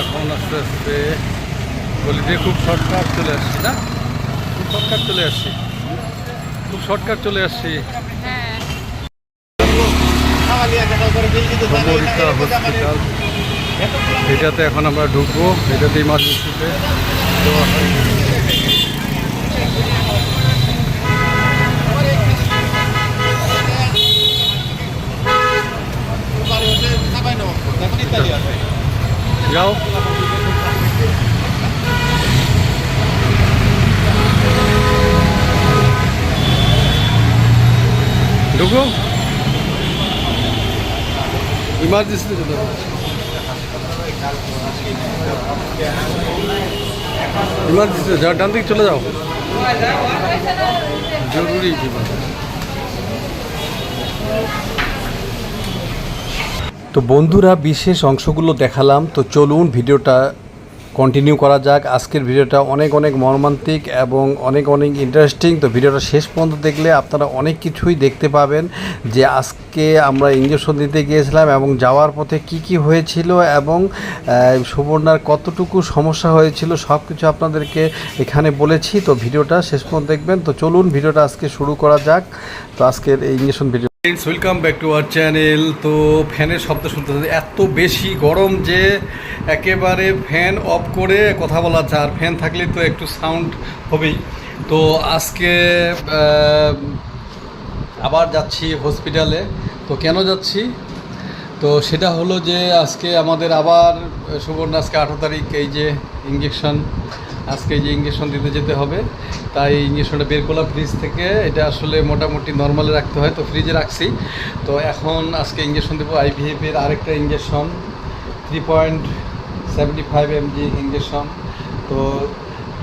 এখন আস্তে আস্তে বলি যে খুব শর্টকাট চলে আসছি, না? খুব শর্টকাট চলে আসছি। খুব শর্টকাট চলে আসছি। এটাতে এখন আমরা ঢুকবো। এটাতে ইমার্জেন্সিতে যাও। ঢুকো ইমার্জেন্সিতে যেতে হবে। ইমার্জেন্সিতে যাও, ডান দিকে চলে যাও। জরুরি বিমান তো বন্ধুরা, বিশেষ অংশগুলো দেখালাম। তো চলুন, ভিডিওটা কন্টিনিউ করা যাক। আজকের ভিডিওটা অনেক অনেক মর্মান্তিক এবং অনেক অনেক ইন্টারেস্টিং তো ভিডিওটা শেষ পর্যন্ত দেখলে আপনারা অনেক কিছুই দেখতে পাবেন যে আজকে আমরা ইঞ্জেকশন দিতে গিয়েছিলাম এবং যাওয়ার পথে কি কি হয়েছিল এবং সুবর্ণার কতটুকু সমস্যা হয়েছিল সব কিছু আপনাদেরকে এখানে বলেছি। তো ভিডিওটা শেষ পর্যন্ত দেখবেন। তো চলুন ভিডিওটা আজকে শুরু করা যাক। তো আজকের এই injection video friends welcome back to our channel তো ফ্যানের শব্দ শুনতে এত বেশি গরম যে একেবারে ফ্যান অফ করে কথা বলা যাচ্ছে আর ফ্যান থাকলে তো একটু সাউন্ড হবেই। তো আজকে আবার যাচ্ছি হসপিটালে তো কেন যাচ্ছি? তো সেটা হলো যে আজকে আমাদের আবার, সুবর্ণ আজকে আঠারো তারিখ, এই যে ইঞ্জেকশন আজকে যে ইঞ্জেকশন দিতে যেতে হবে, তাই ইঞ্জেকশনটা বের করলাম ফ্রিজ থেকে। এটা আসলে মোটামুটি নর্মালে রাখতে হয়, তো ফ্রিজে রাখছি। তো এখন আজকে ইঞ্জেকশন দেবো আইভিএফের আরেকটা injection three point seventy five MG injection তো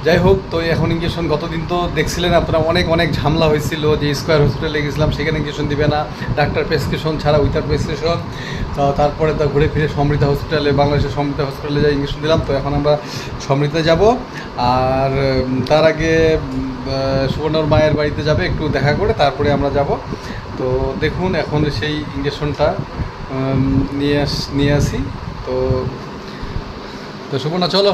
যাই হোক, তো এখন ইঞ্জেকশন গতদিন তো দেখছিলেন আপনারা অনেক অনেক ঝামেলা হয়েছিল যে স্কোয়ার হসপিটালে গেছিলাম, সেখানে ইঞ্জেকশন দিবে না ডাক্তার প্রেসক্রিপশন ছাড়া উইথার প্রেসক্রিপশন তো তারপরে তো ঘুরে ফিরে সমৃদ্ধা হসপিটালে বাংলাদেশের সমৃদ্ধা হসপিটালে যাই ইঞ্জেকশন দিলাম, তো এখন আমরা সমৃদ্ধা যাব। আর তার আগে সুবর্ণর মায়ের বাড়িতে যাবে, একটু দেখা করে তারপরে আমরা যাব। তো দেখুন, এখন সেই ইঞ্জেকশনটা নিয়ে আস, নিয়ে আসি। তো তো সুবর্ণা, চলো।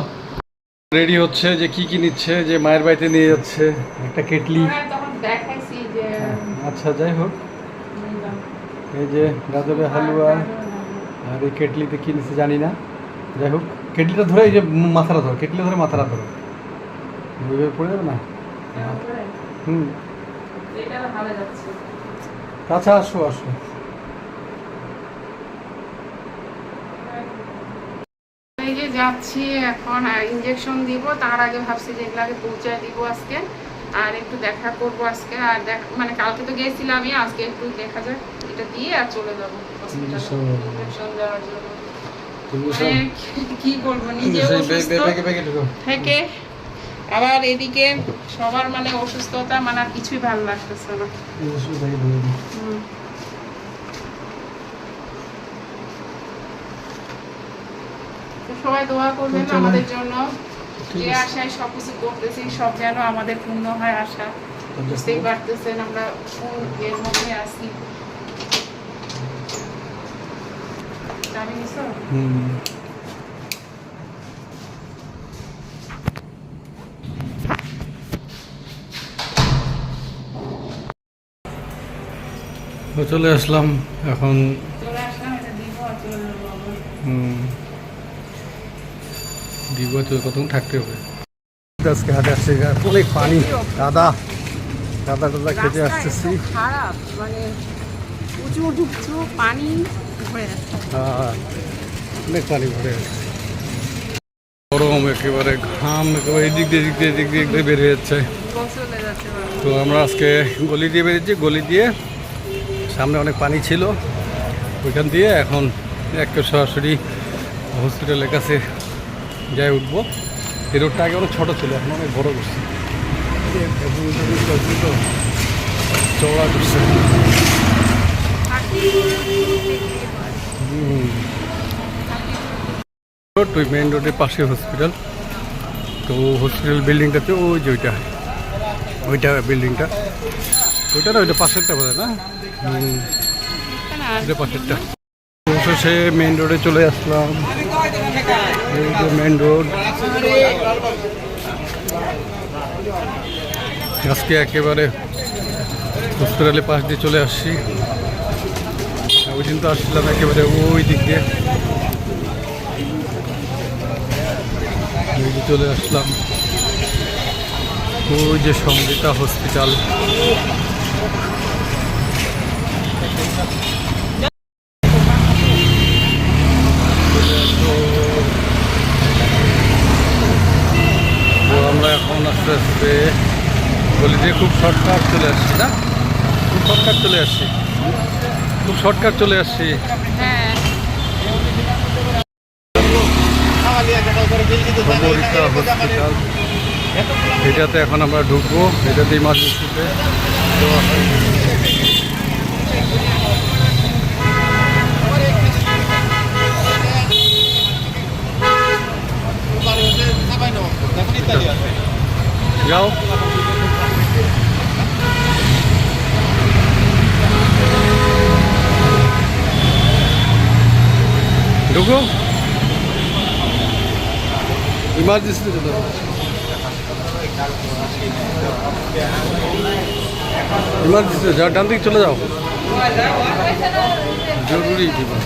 রেডি হচ্ছে যে কি কি নিচ্ছে যে মায়ের বাড়িতে নিয়ে যাচ্ছে একটা কেটলি। আমরা তখন দেখাইছি যে আচ্ছা যাই হোক। এই যে গাজরের হালুয়া আর এই কেটলিতে কি নিচ্ছে জানি না। যাই হোক কেটলিটা ধরে এই যে মাথাটা ধরো কেটলি ধরে মাথাটা ধরো। এইভাবে পড়ে যাবে না? হুম। আচ্ছা আসো আসো এই যে যাচ্ছি এখন ইঞ্জেকশন দিব তার আগে ভাবছি যে এগুলো আগে পৌঁছায় দিব আজকে আর একটু দেখা করব আজকে আর দেখ মানে কালকে তো গেছিলামই আজকে একটু দেখা যাক এটা দিয়ে আর চলে যাব ইঞ্জেকশন দেওয়ার জন্য। মানে কি নিজে থেকে আবার এদিকে সবার মানে অসুস্থতা মানে আর কিছুই ভালো লাগতেছে না হুম। তো সবাই দোয়া করবেন আমাদের জন্য। যে আশায় সবকিছু করতেছি সব যেন আমাদের পূর্ণ হয় আশা। বুঝতেই পারতেছেন আমরা কোন এর মধ্যে আছি? হুম। চলে আসলাম এখন। তো কতক্ষণ থাকতে হবে? আজকে হাটে আসছে অনেক পানি দাদা দাদা দাদা খেতে আসতেছি। খারাপ মানে উঁচু উঁচু উঁচু পানি ভরে যাচ্ছে। হ্যাঁ, অনেক পানি ভরে আছে গরম একেবারে ঘাম একেবারে এদিক দিয়ে এদিক দিয়ে এদিক দিয়ে দিয়ে বের হয়ে যাচ্ছে যাচ্ছে। তো আমরা আজকে গলি দিয়ে বেরিয়েছি গলি দিয়ে সামনে অনেক পানি ছিল। ওইখান দিয়ে এখন এক সরাসরি হসপিটালের কাছে যাই উঠবো। এই রোডটা আগে অনেক ছোটো ছিল, এখন অনেক বড় করছে। চওড়া করছে। রোড মেন রোডের পাশে হসপিটাল তো হসপিটাল বিল্ডিংটাতে ওই যে ওইটা। ওইটা বিল্ডিংটা ওইটা না, ওইটা পাশেরটা বোধ না? ওইটা পাশেরটা। অবশেষে মেন রোডে চলে আসলাম। মেন রোড আজকে একেবারে হসপিটালের পাশ দিয়ে চলে আসছি। ওই দিন তো আসছিলাম একেবারে ওই দিক দিয়ে। চলে আসলাম। ওই যে সংগীতা হসপিটাল তো আমরা এখন আস্তে আস্তে বলি যে খুব শর্টকাট চলে আসছি না খুব শর্টকাট চলে আসছি। খুব শর্টকাট চলে আসছি। এটাতে এখন আমরা ঢুকবো। এটাতে ইমার্জেন্সিতে যাও। ঢুকো ইমার্জেন্সি যেতে হবে ইমার্জেন্সি যাও ডান দিকে চলে যাও জরুরি জীবন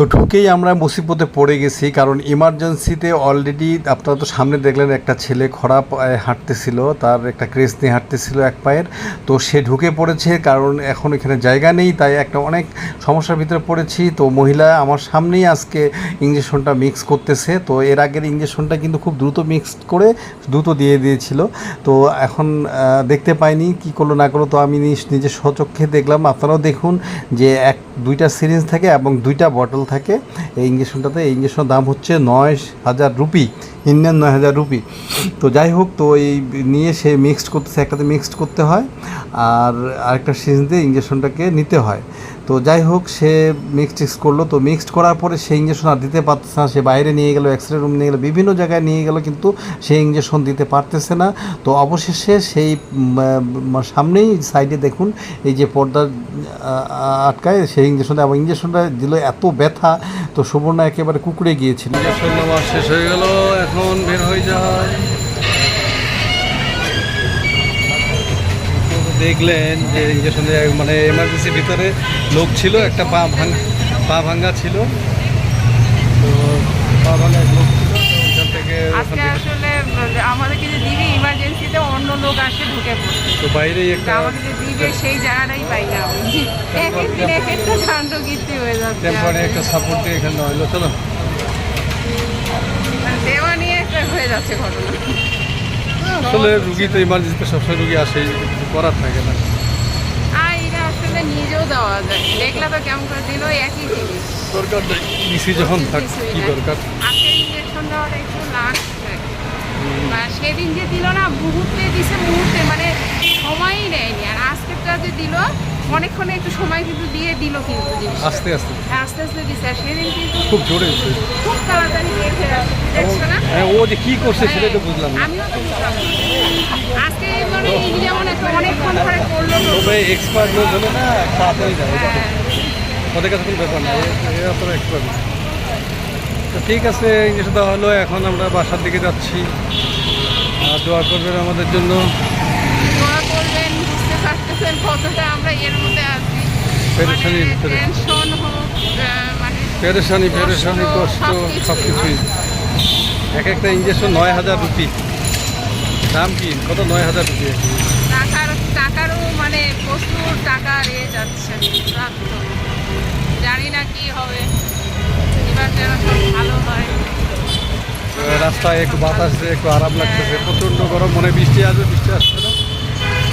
তো ঢুকেই আমরা মুসিবতে পড়ে গেছি, কারণ ইমার্জেন্সিতে অলরেডি আপনারা তো সামনে দেখলেন একটা ছেলে খরা পায়ে হাঁটতেছিল, তার একটা ক্রেস নিয়ে হাঁটতেছিল এক পায়ের। তো সে ঢুকে পড়েছে, কারণ এখন এখানে জায়গা নেই, তাই একটা অনেক সমস্যার ভিতরে পড়েছি। তো মহিলা আমার সামনেই আজকে ইঞ্জেকশনটা মিক্স করতেছে, তো এর আগের ইঞ্জেকশনটা কিন্তু খুব দ্রুত মিক্স করে দ্রুত দিয়ে দিয়েছিল। তো এখন দেখতে পাইনি, কি করল না করল, তো আমি নিজ- নিজের স্বচক্ষে দেখলাম। আপনারাও দেখুন যে এক, দুইটা সিরিঞ্জ থাকে এবং দুইটা বটল থাকে এই ইঞ্জেকশনটাতে এই ইঞ্জেকশনের দাম হচ্ছে নয় হাজার রুপি। ইন্ডিয়ান নয় হাজার রুপি। তো যাই হোক, তো এই নিয়ে সে মিক্সড করতেছে, একটাতে মিক্সড করতে হয় আর আরেকটা সিরিঞ্জ দিয়ে ইঞ্জেকশনটাকে নিতে হয়। তো যাই হোক, সে মিক্সড টিক্স করল। তো মিক্সড করার পরে সেই ইঞ্জেকশন আর দিতে পারতেছে না, সে বাইরে নিয়ে গেলো এক্স রে রুম নিয়ে গেলো, বিভিন্ন জায়গায় নিয়ে গেলো, কিন্তু সেই ইঞ্জেকশন দিতে পারতেছে না। তো অবশেষে সেই সামনেই সাইডে দেখুন, এই যে পর্দা আটকায় সেই ইঞ্জেকশনটা এবং ইঞ্জেকশনটা দিল এত ব্যথা। তো সুবর্ণা একেবারে কুকুরে গিয়েছিল। ইঞ্জেকশন শেষ হয়ে গেল এখন বের হয়ে যায় দেখলেন যে ইঞ্জেকশন মানে এমার্জেন্সির ভিতরে লোক ছিল একটা পা ভাঙ পা ভাঙ্গা ছিল। তো পা ভাঙা এক লোক ছিল ওইখান থেকে আসলে আমাদেরকে যে দিবে ইমার্জেন্সিতে অন্য লোক আসে ঢুকে পড়ছে। তো বাইরেই তা একটা আমাকে যে দিবে সেই জায়গাটাই পাই না এক একটা কাণ্ড কীর্তি হয়ে যাচ্ছে। একটা সাপোর্ট দিয়ে এখানে হইল চলো যাচ্ছে ঘটনা। আসলে রুগী তো ইমার্জেন্সিতে সবসময় রুগী আসেই করার থাকে না। আর এটা আসলে নিজেও দেওয়া যায়। দেখলে তো কেমন করে দিল একই জিনিস। দরকার নেই ডিসি যখন থাক কি দরকার? আজকে ইঞ্জেকশন দেওয়াটা একটু লাগছে বা সেদিন যে দিল না মুহূর্তে দিছে মুহূর্তে মানে সময়ই নেয়নি। আর আজকেরটা যে দিল অনেকক্ষণে একটু সময় কিন্তু দিয়ে দিল কিন্তু আস্তে আস্তে। আস্তে আস্তে দিছে। আর সেদিন কিন্তু খুব জোরে। খুব তাড়াতাড়ি বের হয়ে দেখছ না? হ্যাঁ ও যে কি করছে সেটাই তো বুঝলাম আমিও তো বুঝলাম। আজকে মানে এই যেমন একটা অনেকক্ষণ ধরে করল তো। তবে এক্সপার্ট লোক হলে না তাড়াতাড়ি হ্যাঁ। ওদের কাছে কোনো ব্যাপার না এরা তো এক্সপার্ট তো ঠিক আছে ইংলিশে দেওয়া হলো এখন আমরা বাসার দিকে যাচ্ছি। আর দোয়া করবেন আমাদের জন্য। দোয়া কতটা আমরা এর মধ্যে আছি পেরেশানির টেনশন হোক মানে পেরেশানি পেরেশানি কষ্ট সব কিছুই এক একটা ইঞ্জেকশন নয় হাজার রুপি দাম কি কত নয় হাজার রুপি টাকার টাকারও মানে প্রচুর টাকা এ যাচ্ছে জানি না কি হবে এবার যেন সব ভালো হয় রাস্তায় একটু বাতাস দিয়ে একটু আরাম লাগতেছে প্রচণ্ড গরম মনে বৃষ্টি আসবে বৃষ্টি আসছে না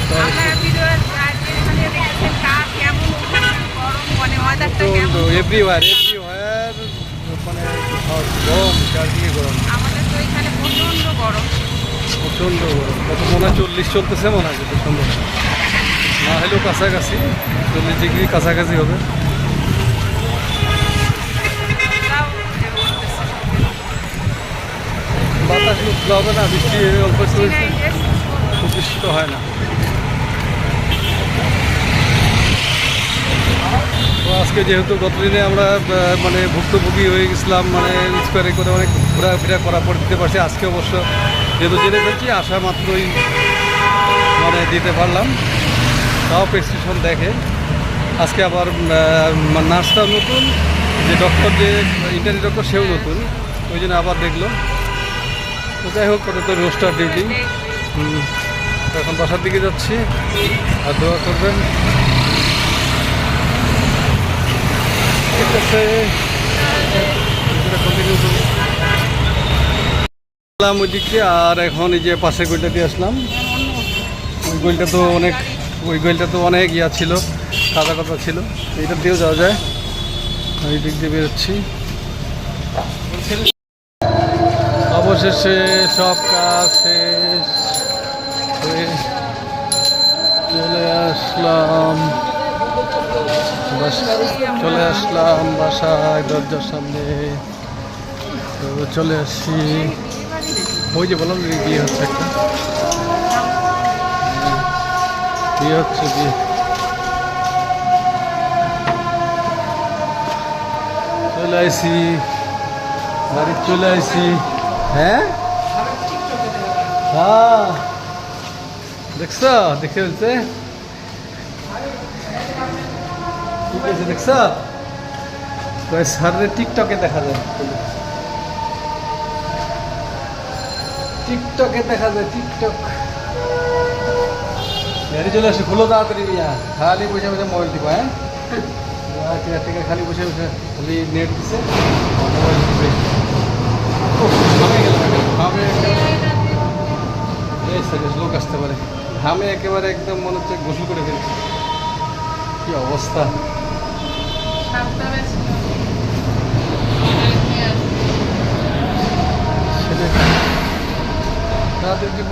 তো আপনারা ভিডিও এখানে দেখেছেন কার কেমন ওখানে গরম মানে ওয়েদারটা প্রচণ্ড কেমন? এভরিওয়ার এভরিওয়ার মানে গরম চারদিকে গরম। আমাদের তো এখানে প্রচণ্ড গরম। প্রচণ্ড গরম। কত মনে হয় চল্লিশ চলতেছে মনে হয় সম্ভব না। হলেও কাছাকাছি চল্লিশ ডিগ্রি কাছাকাছি হবে। বাতাস উঠলে হবে না বৃষ্টি অল্প। খুব বৃষ্টি তো হয় না। আজকে যেহেতু গতদিনে আমরা মানে ভুক্তভোগী হয়ে গেছিলাম মানে এক্সপায়ারি করে অনেক ঘোরাফেরা করার পর দিতে পারছি। আজকে অবশ্য যেহেতু জেনে ফেলছি আসা মাত্রই মানে দিতে পারলাম। তাও প্রেসক্রিপশন দেখে। আজকে আবার নার্সটাও নতুন, যে ডক্টর যে ইন্টারনি ডক্টর সেও নতুন। ওই জন্য আবার দেখল তো যাই হোক, ওটা তো রোস্টার ডিউটি এখন বাসার দিকে যাচ্ছি। আর দোয়া করবেন ঠিক আছে। আসলাম ওই দিক আর এখন এই যে পাশের গোলটা দিয়ে আসলাম। ওই গোলটা তো অনেক ওই গোলটা তো অনেক ইয়া ছিল কাদা কাদা ছিল। এইটা দিয়েও যাওয়া যায়। ওই দিক দিয়ে বেরোচ্ছি। অবশেষে সব কাজ শেষ চলে আসলাম। চলে আসলাম বাসায়, দরজার সামনে। চলে আসি ওই যে বললাম বিয়ে হচ্ছে একটা। বিয়ে হচ্ছে, বিয়ে। চলে আসি বাড়ি চলে আসি হ্যাঁ? হ্যাঁ। দেখছ? দেখে বলছে টিকটকে দেখা যায়। চলে আসে, খুলো তাড়াতাড়ি খালি বসে বসে মোবাইল হ্যাঁ? কেয়ারটেকার খালি বসে বসে খালি নেট দিছে। লোক আসতে পারে। ঘামে একেবারে একদম মনে হচ্ছে গোসল করে ফেলছে। কি অবস্থা? তাদের দিব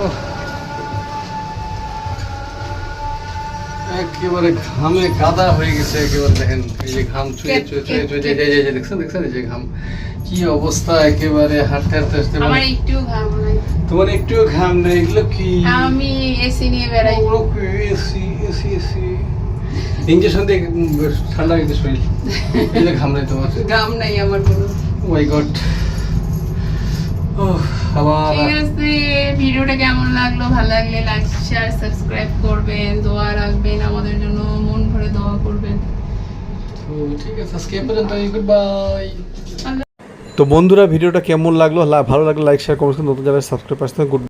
একেবারে ঘামে কাদা হয়ে গেছে একেবারে দেখেন এই যে ঘাম ছুঁয়ে ছুঁয়ে ছুঁয়ে ছুঁয়ে যে- যে- যে- যে দেখছেন দেখছেন এই যে ঘাম? কি অবস্থা একেবারে হাঁটতে হাঁটতে আমার মানে একটু ঘাম নাই। তোমার একটুও ঘাম নেই এগুলো কি? আমি এসি নিয়ে বেড়াই। ওগুলো কি? এসি এসি এসি ইঞ্জেকশন দিয়ে ঠান্ডা হয়ে গেছে শরীর। এই যে ঘাম নেই তোমার। ঘাম নাই আমার কোনো। মাই গড আবার ঠিক আছে ভিডিওটা কেমন লাগল? ভালো লাগলে লাইক শেয়ার সাবস্ক্রাইব করবেন দোয়া রাখবেন আমাদের জন্য মন ভরে দোয়া করবেন। তো ঠিক আছে আজকে পর্যন্ত গুড বাই তো বন্ধুরা ভিডিওটা কেমন লাগল? লা- ভালো লাগল লাইক শেয়ার কমেন্ট নতুন যারা সাবস্ক্রাইব আসতে গুড